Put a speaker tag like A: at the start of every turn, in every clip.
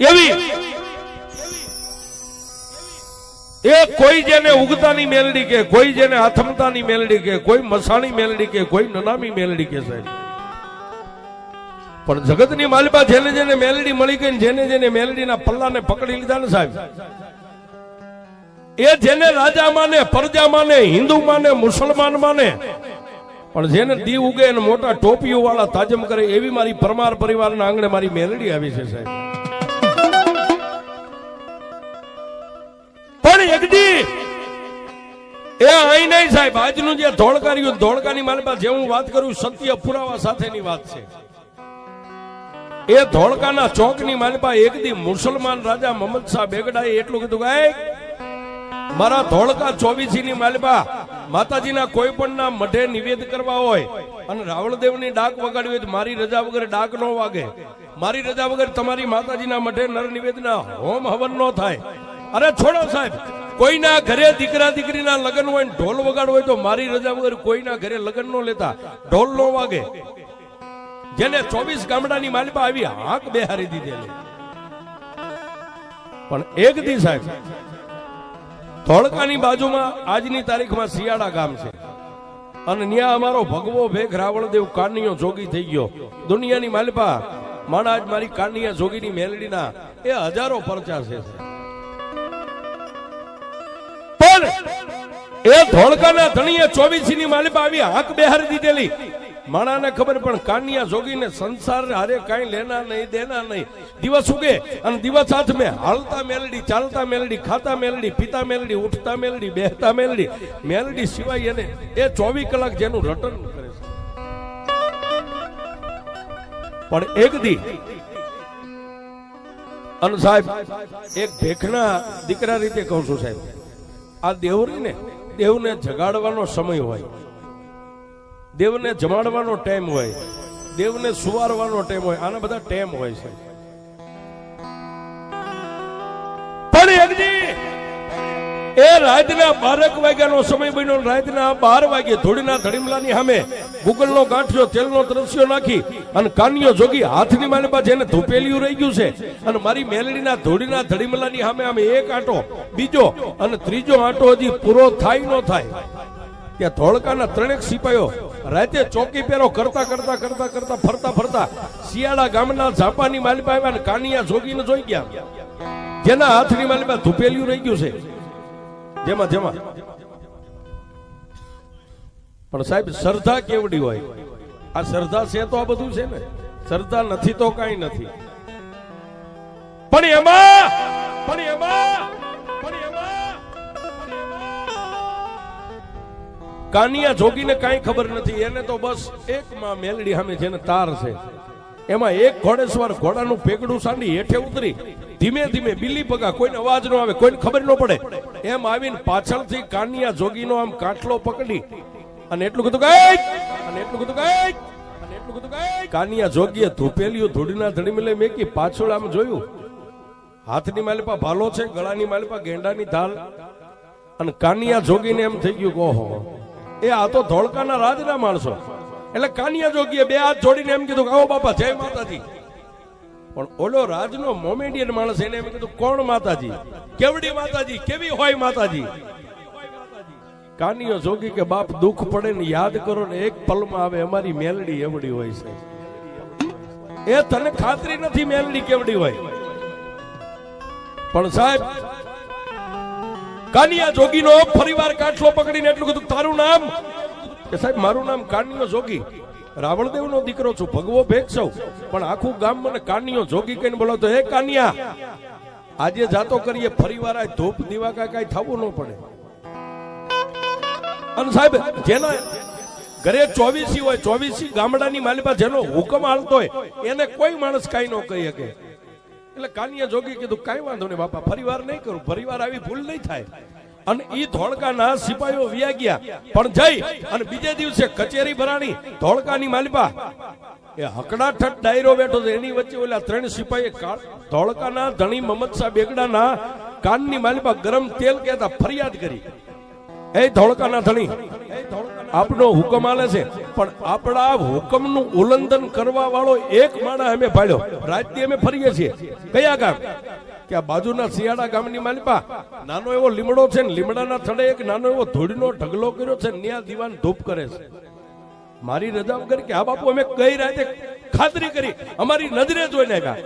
A: એવી. એ કોઈ જેને ઉગતાની મેલડી કે, કોઈ જેને આથમતાની મેલડી કે, કોઈ મસાણી મેલડી કે, કોઈ નનામી મેલડી કે સાહેબ. પણ જગતની માલિબા જેને જેને મેલડી મળી ગઈ જેને જેને મેલડીના પલ્લાને પકડી લીધા ને સાહેબ. એ જેને રાજા માને પ્રજા માને હિન્દુ માને મુસલમાન માને પણ જેને દી ઉગે મોટા ટોપીઓ વાળા તાજમ કરે એવી મારી પરમાર પરિવારના આંગણે મારી મેલડી આવી છે સાહેબ. એ અહીં નહીં સાહેબ, આજનું જે ધોળકાર્યું ધોળકાની મારી પાસે જે હું વાત કરું, સત્ય પુરાવા સાથેની વાત છે. એ ધોળકાના ચોકની માલિપા એક દી મુસલમાન રાજા મોહમ્મદ શાહ બેગડાએ એટલું કીધું કે મારા ધોળકા ચોવીસી ની માલિપા માતાજીના કોઈ પણ ના મઢે નિવેદ કરવા હોય અને રાવણદેવની ડાક વગાડવી હોય મારી રજા વગર ડાક નો વાગે. મારી રજા વગર તમારી માતાજીના મઢે નર નિવેદના હોમ હવન નો થાય. અરે છોડો સાહેબ કોઈના ઘરે દીકરા દીકરીના લગ્ન હોય ઢોલ વગાડ હોય તો મારી રજા વગર કોઈના ઘરે લગ્ન નો લેતા. ઢોલ નો વાગે. જેને ચોવીસ ગામડાની માલિપા આવી હાંક બેહારી દીધેલી. પણ એક દી સાહેબ, ધોળકાની બાજુમાં આજની તારીખમાં શિયાળા ગામ છે. અને ત્યાં અમારો ભગવો ભેગ રાવણદેવ કાનિયો જોગી થઈ ગયો. દુનિયાની માલિપા માણા આજ મારી કાનિયા જોગીની મેલડીના એ હજારો પરચા છે. પણ એ ધોળકાના ધણીએ ચોવીસી ની માલિપા આવી હાક બેહારી દીધેલી. માણાને ખબર પણ કાનિયા જોગીને સંસાર હારે કાંઈ લેના નહીં, દેના નહીં. દિવસ ઉગે અને દિવસ હાથ મેં હાલતા મેલડી, ચાલતા મેલડી, ખાતા મેલડી, પીતા મેલડી, ઉઠતા મેલડી, બેહતા મેલડી. મેલડી સિવાય એને એ ચોવીસ કલાક જેનું રટન કરે છે પણ એક દી અને સાહેબ, એક ભેખના દીકરા રીતે કહું છું સાહેબ આ દેવરીને દેવને જગાડવાનો સમય હોય. દેવને જમાડવાનો ટાઈમ હોય. દેવને સુવારવાનો ટાઈમ હોય. આના બધા ટાઈમ હોય છે. પણ એ રાતના બારક વાગ્યાનો સમય બન્યો રાતના બાર વાગે ધોળીના ધડીમલાની સામે ગુગલનો ગાંઠિયો, તેલનો દ્રશ્યો નાખી અને કાનિયો જોગી હાથની માને પાસે એને ધૂપેલિયું રહી ગયું છે અને મારી મેલડીના ધોળીના ધડીમલાની સામે આમે એક આંટો, બીજો અને ત્રીજો આંટો હજી પૂરો થાય ન થાય. ત્યાં ધોળકાના ત્રણેક સિપાહીઓ રાતે ચોકી પેરો કરતા કરતા કરતા કરતા ફરતા ફરતા શિયાળા ગામના ઝાપાની માલિપા આવ્યા અને કાનિયા જોગીને જોઈ ગયા. જેના હાથની માલિપા ધૂપેલિયું રહી ગયું છે. જેમાં જેમાં. પણ સાહેબ, શ્રદ્ધા કેવડી હોય? આ શ્રદ્ધા છે તો આ બધું છે ને? શ્રદ્ધા નથી તો કઈ નથી. પણ એમાં પણ એમાં પણ એમાં કાનિયા જોગીને કાંઈ ખબર નથી. એને તો બસ એક માં મેલડી સામે જેને તાર છે. એમાં એક ઘોડેસવાર ઘોડાનું પેગડું સાંડી હેઠે ઉતરી. ધીમે ધીમે બિલ્લી પગા કોઈને અવાજ ન આવે, કોઈને ખબર ન પડે. એમ આવીને પાછળથી કાનિયા જોગીનો આમ કાટલો પકડી. અને એટલું કીધું "એય!" અને એટલું કીધું કે અને એટલું કીધું કે કાનિયા જોગીએ ધૂપેલિયું ધૂળીના ધડીમે લઈ મેકી પાછળ આમ જોયું. હાથની માલિપા ભાલો છે, ગળાની માલિપા ગેંડાની ધાલ. અને કાનિયા જોગીને એમ થઈ ગયું ઓહો, એ આ તો ધોળકાના રાજના માણસો. એટલે કાનિયા જોગીએ બે હાથ જોડીને એમ કીધું આવો બાપા, જય માતાજી. પણ ઓલો રાજનો મોમેડિયન માણસ એને એમ કીધું, કોણ માતાજી? કેવડી માતાજી? કેવી હોય માતાજી? કાનિયો જોગી કે, બાપ, દુઃખ પડે ને યાદ કરો ને એક પલમાં આવે, અમારી મેલડી એવડી હોય છે. એ તને ખાતરી નથી મેલડી કેવડી હોય. પણ સાહેબ, કાનિયા જોગીનો ફરીવાર કાટલો પકડીને એટલું કીધું, તારું નામ કે સાહેબ, મારું નામ કાનિયો જોગી. રાવણદેવનો દીકરો છું, ભગવો ભેગ સૌ પણ આખું ગામ મને કાનિયો જોગી કહીને બોલાવતો હે કાનિયા, આજે જાતો કરીએ ફરીવાર આ ધૂપ દિવાકા કાંઈ થવું ન પડે. અને સાહેબ, જેના ઘરે ચોવીસી હોય, ચોવીસી ગામડાની માલિપા જેનો હુકમ હાલતો હોય, એને કોઈ માણસ કાંઈ ન કહી શકે. એટલે કાનિયા જોગી કીધું, કાંઈ વાંધો નહીં બાપા ફરીવાર નહીં કરું ફરીવાર આવી ભૂલ નહીં થાય. અને ઈ ધોળકાના સિપાહીઓ વ્યા ગયા. પણ જઈ અને બીજે દિવસે કચેરી ભરાણી ધોળકાની માલિપા એ હકડાઠઠ ડાયરો બેઠો છે. એની વચ્ચે ઓલા ત્રણ સિપાહીએ કા- ધોળકાના ધણી મહમદ શાહ બેગડાના કાનની માલિપા ગરમ તેલ કહેતા ફરિયાદ કરી. એ ધોળકાના ધણી, આપનો હુકમ આલે છે, પણ આપણા હુકમનું ઉલ્લંઘન કરવા વાળો એક માણસ અમે પાડ્યો રાજથી અમે ફરીએ છીએ. કયા ગામ? કે આ બાજુના શિયાળા ગામની માલિપા, નાનો એવો લીમડો છે ને લીમડાના થડે એક નાનો એવો ધૂળનો ઢગલો કર્યો છે ન્યા દીવાન ધૂપ કરે છે. મારી રજા વગર કે આ બાપુ અમે કઈ રાતે ખાતરી કરી, અમારી નજરે જોઈને આવ્યા.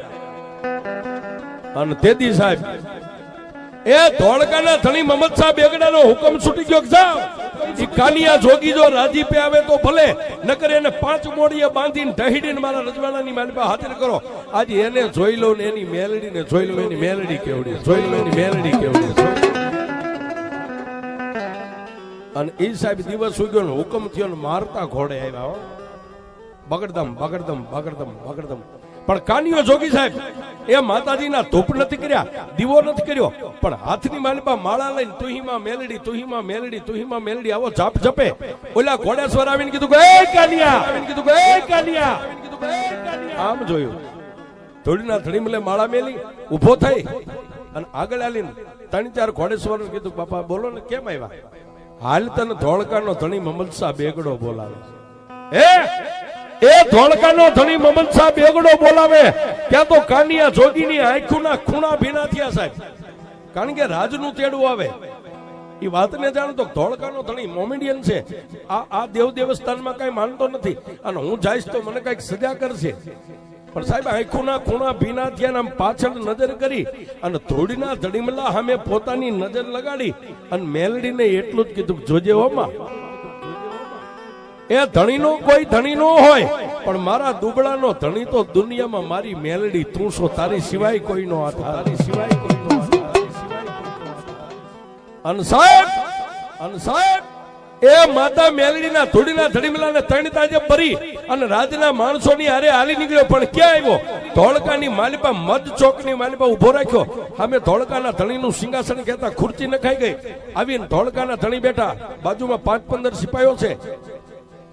A: અને તેદી સાહેબ, એ ધોળકાના ધણી મહમદ સાહેબ એગડાનો હુકમ છૂટી ગયો કે ને એની મેલડી કેવડી અને એ સાહેબ દિવસ ઉગ્યો ને હુકમ થયો મારતા ઘોડે આવ્યા બગડદમ બગડદમ બગડદમ બગડદમ પણ કાનિયો જોગી સાહેબ એ માતાજીના ધૂપ નથી કર્યા, દીવો નથી કર્યો, પણ હાથની માલિપા માળા લઈને તુહીમાં મેલડી તુહીમાં મેલડી તુહીમાં મેલડી, આવો જાપ જપે. ઓલા ઘોડેશ્વર આવીને કીધું કે એ આવીને કીધું કે એ આમ જોયું. થોડીના ધડીમલે માળા મેલી, ઊભો થઈ, અને આગળ આલીને ત્રણ ચાર ઘોડેશ્વર કીધું, બાપા, બોલો ને, કેમ આવ્યા? હાલ તને ધોળકાનો ધણી મમલસા બેગડો બોલાવે છે. એ ધોળકાનો ધણી મમન શાહ એગડો બોલાવે. ત્યાં તો કાનિયા જોગીની આંખોના ખૂણા ભીના થયા સાહેબ. કારણ કે રાજનું તેડું આવે. એ વાતને જાણો તો ધોળકાનો ધણી મોમેડિયન છે. આ આ દેવ દેવસ્થાનમાં કઈ માનતો નથી. અને હું જઈશ તો મને કંઈક સજા કરશે. પણ સાહેબ, આંખોના ખૂણા ભીના થયા આમ પાછળ નજર કરી અને ધોળીના ધડીમલા સામે પોતાની નજર લગાડી અને મેલડીને એટલું જ કીધું, જોજે હોમાં એ ધણીનો કોઈ ધણી હોય. પણ મારા દુબળાનો ધણી તો દુનિયામાં મારી મેલડી તું તારી સિવાય કોઈ નો તારી સિવાય કોઈ નો હાથ, તારી સિવાય કોઈનો હાથ. અને સાહેબ અને સાહેબ એ માતા મેલડીના ધૂળીના ધડીમલાને ત્રણ તાજે ભરી અને રાજના માણસોની હારે હાલી નીકળ્યો પણ ક્યાં આવ્યો? ધોળકાની માલિપા મધ ચોકની માલિપા ઊભો રાખ્યો. અમે ધોળકાના ધણીનું સિંહાસન કહેતા ખુરચી નખાઈ ગઈ. આવીને ધોળકાના ધણી બેઠા. બાજુમાં પાંચ પંદર સિપાહીઓ છે.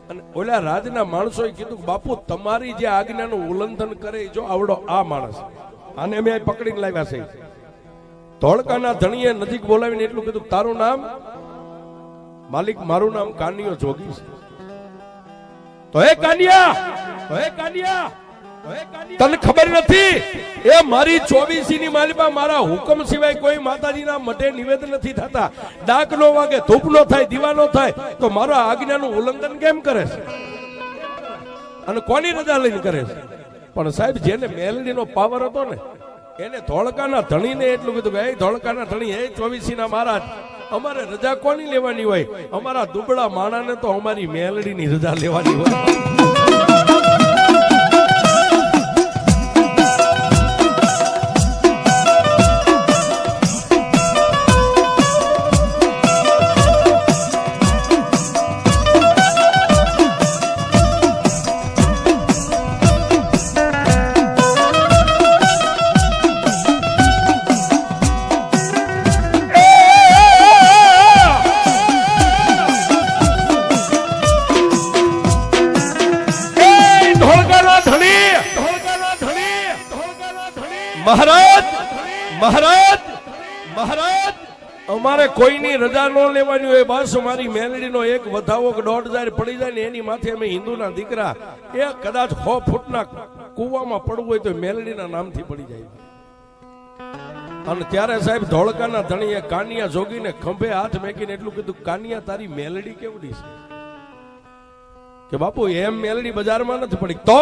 A: અને ઓલા રાજના માણસોએ કીધું બાપુ તમારી જે આજ્ઞાનું ઉલ્લંઘન કરે જો આવડો આ માણસ. આને અમે પકડીને લાવ્યા છે. ધોળકાના ધણીએ નજીક બોલાવીને એટલું કીધું તારું નામ? માલિક મારું નામ કાનિયો જોગી છે. તો હે કાનિયા! તો હે કાનિયા, તને ખબર નથી? એ મારી ચોવીસી ની માલિપા મારા હુકમ સિવાય કોઈ માતાજીના મઢે નિવેદન નથી થતા. ડાક નો વાગે, ધૂપ નો થાય, દીવા નો થાય, તો મારા આજ્ઞાનું ઉલ્લંઘન કેમ કરે છે? અને કોની રજા લઈને કરે છે? પણ સાહેબ, જેને મેલડીનો પાવર હતો ને, એને ધોળકાના ધણીને એટલું કીધું કે, એ ધોળકાના ધણી હે ચોવીસીના મહારાજ, અમારે રજા કોની લેવાની હોય? અમારા દુબળા માણાને તો અમારી મેલડીની રજા લેવાની હોય. મહારાજ મહારાજ મહારાજ. અમારે કોઈની રજા ન લેવાની હોય, બસ અમારી મેલડીનો એક વધાવો દોઢ હજાર પડી જાય ને એની માથે અમે હિન્દુના દીકરા. એ કદાચ સો ફૂટના કૂવામાં પડવું હોય તો મેલડીના નામથી પડી જાય. અને ત્યારે સાહેબ ધોળકાના ધણીએ કાનિયા જોગીને ખંભે હાથ મેકીને એટલું કીધું, કાનિયા, તારી મેલડી કેવડી છે? કે બાપુ, એમ મેલડી બજારમાં નથી પડી. તો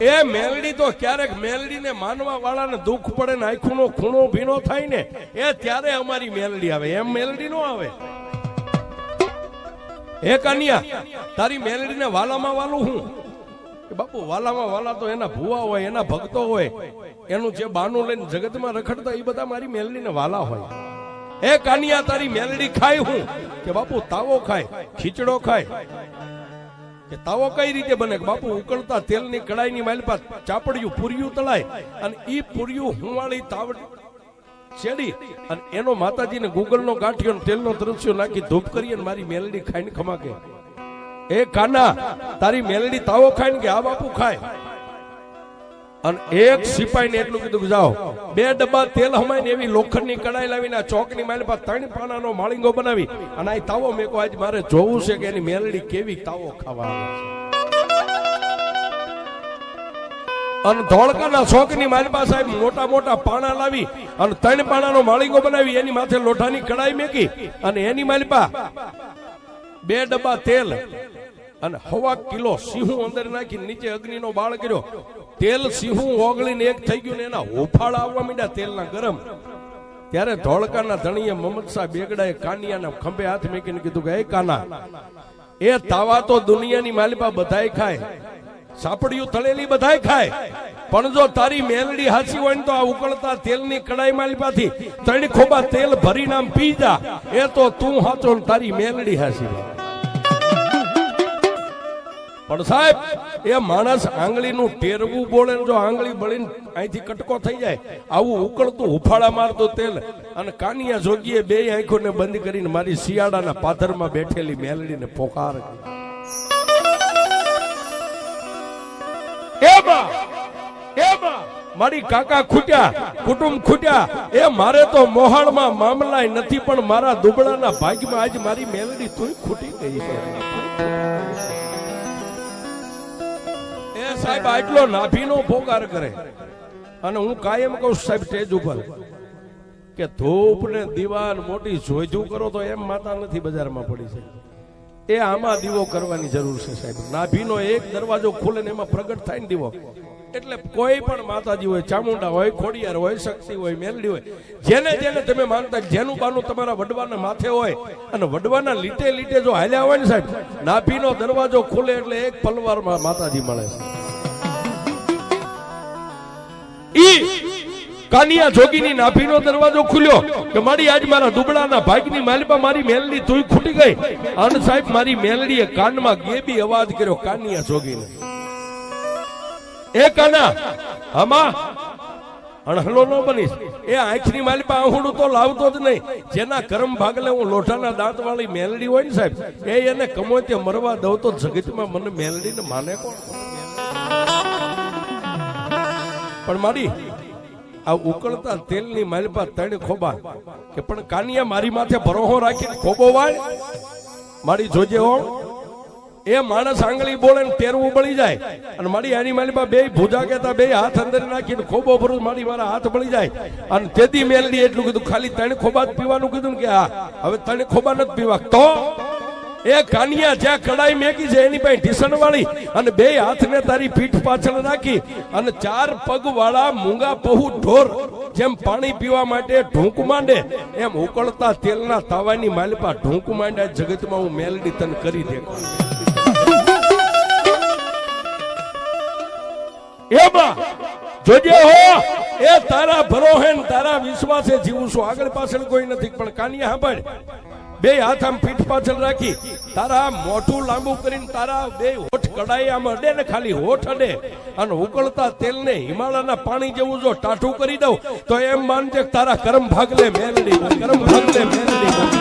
A: એ મેલડી તો ક્યારેક મેલડીને માનવા વાળાને દુઃખ પડે ને આંખોનો ખૂણો ભીનો થાય ને, એ ત્યારે અમારી મેલડી આવે. એમ મેલડી નો આવે. હે કન્યા, તારી મેલડીને વાલામાં વાલું હું? બાપુ, વાલામાં વાલા તો એના ભુવા હોય, એના ભક્તો હોય. એનું જે બાનું લઈને જગતમાં રખડતા એ બધા મારી મેલડીને વાલા હોય. એ કાનિયા, તારી મેલડી ખાય હું? કે બાપુ, તાવો ખાય, ખીચડો ખાય. કે તાવો કઈ રીતે બને? બાપુ ઉકળતા તેલની કડાઈની માલપા ચાપડિયું પૂરિયું તળાય અને ઈ પૂરિયું હુંવાળી તાવડી છેડી અને એનો માતાજીને ગૂગલનો ગાંઠિયો ને તેલનો દ્રશ્યો નાખી ધૂપ કરી અને મારી મેલડી ખાઈને ખમાકે. એ કાના, તારી મેલડી તાવો ખાઈને કે આ બાપુ ખાય? અને એક સિપાહીને એટલું કીધું કે જાઓ, બે ડબ્બા તેલ હમાઈને એવી લોખંડની કડાઈ લાવીને આ ચોકની માલ પર ત્રણ પાનાનો માળીંગો બનાવી અને આ તાવો મેકો આજ મારે જોવું છે કે એની મેલડી કેવી તાવો ખાવા આવે છે. અને ધોળકાના શોખની મારી પાસે મોટા મોટા પાણા લાવી અને ત્રણ પાણાનો માળીંગો બનાવી, એની માથે લોઢાની કડાઈ મેકી અને એની માલિપા બે ડબ્બા તેલ અને હવા કિલો સિંહ અંદર નાખી નીચે અગ્નિનો બાળ કર્યો. તેલ સિંહું ઓગળીને એક થઈ ગયું ને એના હોફાળ આવવા માંડ્યા તેલના ગરમ. ત્યારે ધોળકાના ધણીએ શાહ બેગડાએ કાનિયાના ખંભે હાથ મેકીને કીધું કે એ કાના, એ તાવા તો દુનિયાની માલિપા બધાય ખાય. સાપડિયું તળેલી બધાય ખાય. પણ જો તારી મેલડી હાચી હોય ને તો આ ઉકળતા તેલની કડાઈ માલિપાથી ત્રણ ખોબા તેલ ભરીને આમ પી જા. એ તો તું હાચો તારી મેલડી હાચી. હોય. પણ સાહેબ, એ માણસ આંગળીનું ટેરવું બોલે જો આંગળી બળીને અહીંથી કટકો થઈ જાય, આવું ઉકળતું હુફાળા મારતું તેલ અને કાનિયા જોગીએ બે આંખોને બંધ કરીને મારી શિયાળાના પાથરમાં બેઠેલી મેલડીને પોકાર મારી કાકા ખૂટ્યા, કુટુંબ ખૂટ્યા, એ મારે તો મોહાળમાં મામલાય નથી, પણ મારા દુબળાના ભાગમાં આજ મારી મેલડી તું ખૂટી ગઈ છે. સાહેબ આટલો નાભીનો ભોગાર કરે. અને હું કાયમ કહું સાહેબ, સ્ટેજ ઉપર કે ધૂપ ને દીવાન મોટી જોઈજું કરો તો એમ માતા નથી બજારમાં પડી છે એ આમાં દીવો કરવાની જરૂર છે, સાહેબ. નાભીનો એક દરવાજો ખુલે ને એમાં પ્રગટ થાય ને દીવો. એટલે કોઈ પણ માતાજી હોય, ચામુંડા હોય, ખોડિયાર હોય, શક્તિ હોય, મેલડી હોય, જેને જેને તમે માનતા જેનું બાનું તમારા વડવાના માથે હોય, અને વડવાના લીટે લીટે જો હાલ્યા હોય ને સાહેબ, નાભીનો દરવાજો ખુલે એટલે એક પલવારમાં માતાજી મળે છે. કાનિયા જોગીની નાભીનો દરવાજો ખુલ્યો કે મારી આજ મારા દુબળાના ભાગની માલિપા મારી મેલડી તુઈ ખૂટી ગઈ. અન સાહેબ, મારી મેલડીએ કાનમાં ગેબી અવાજ કર્યો, કાનિયા જોગીને. એ કાના હમા અણહલો ન બનીશ. એ આંખની માલિપા આહુડું તો લાવતો જ નહીં. જેના કરમ ભાગલે હું લોઠાના દાંત વાળી મેલડી હોય ને સાહેબ, એ એને કમો તે મરવા દઉં તો જગતમાં મને મેલડીને માને કોણ? પણ મારી આ ઉકળતા તેલની માલપા ત્રણ ખોબા કે પણ કાનિયા મારી માથે ભરોહો રાખીને ખોબો વાય, મારી જોજે હો. એ માણસ આંગળી બોલે ને તેરવું બળી જાય અને મારી આની માલમાં બે ભૂજા કેતા બે હાથ અંદર નાખીને ખોબો ભરું મારી મારા હાથ બળી જાય. અને તેથી મેલડી એટલું કીધું, ખાલી ત્રણ ખોબા જ પીવાનું કીધું કે હા, હવે ત્રણ ખોબા નથી પીવા. તો એ કાનિયા મૂંગા પાણી પીવા માટે એ તારા ભરોહેન તારા વિશ્વાસે જીવું છું. આગળ પાછળ કોઈ નથી, પણ કાનિયા સાંભળ. બે હાથ આમ પીઠ પાછળ રાખી, તારા મોઢું લાંબુ કરીને તારા બે હોઠ કડાઈ આમ અડે ને ખાલી હોઠ અડે. અને ઉકળતા તેલને હિમાલયના પાણી જેવું જો ટાઢું કરી દઉં, તો એમ માનજે તારા કરમ ભાગલે મેલડી કરમ ભાગલે મેલડી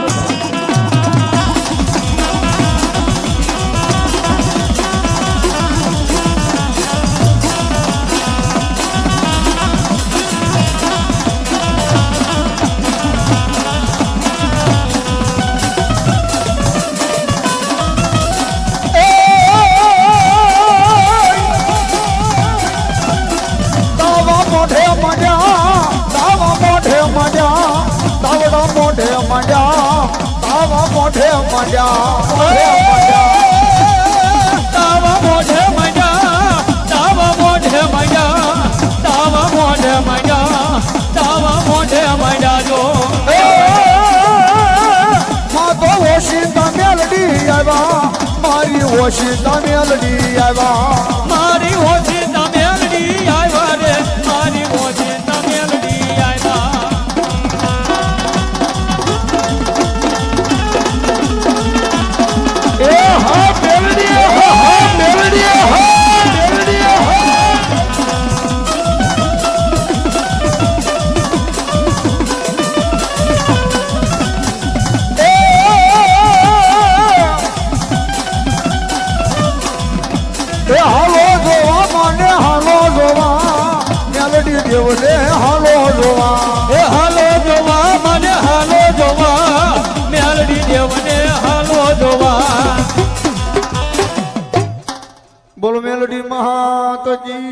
B: મોઢે તાવા મોઢે મજા તાવા મોઢે મજા તાવા મોઢે મજા તાવા મોઢે મજા જો. મા તો ઓશિંતા મેલડી આવ્યા મારી ઓશિંતા મેલડી આવ્યા. મારી
C: બોલો